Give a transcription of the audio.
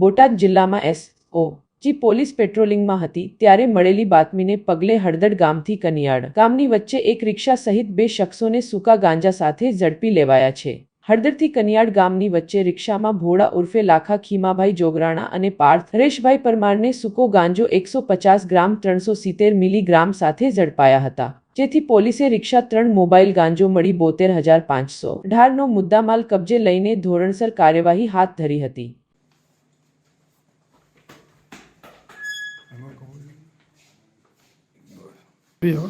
બોટાદ જિલ્લામાં એસઓ જી પોલીસ પેટ્રોલિંગમાં હતી ત્યારે મળેલી બાતમીને પગલે હળદડ ગામથી કનિયાળ ગામની વચ્ચે એક રિક્ષા સહિત બે શખ્સોને સૂકા ગાંજા સાથે ઝડપી લેવાયા છે. હળદરથી કનિયાળ ગામની વચ્ચે રિક્ષામાં ભોળા ઉર્ફે લાખા ખીમાભાઈ જોગરાણા અને પાર્થ હરેશભાઈ પરમારને સૂકો ગાંજો એકસો પચાસ ગ્રામ ત્રણસો સિત્તેર મિલીગ્રામ સાથે ઝડપાયા હતા. જેથી પોલીસે રિક્ષા ત્રણ મોબાઈલ ગાંજો મળી બોતેર હજાર પાંચસો અઢારનો મુદ્દામાલ કબજે લઈને ધોરણસર કાર્યવાહી હાથ ધરી હતી. 对呀。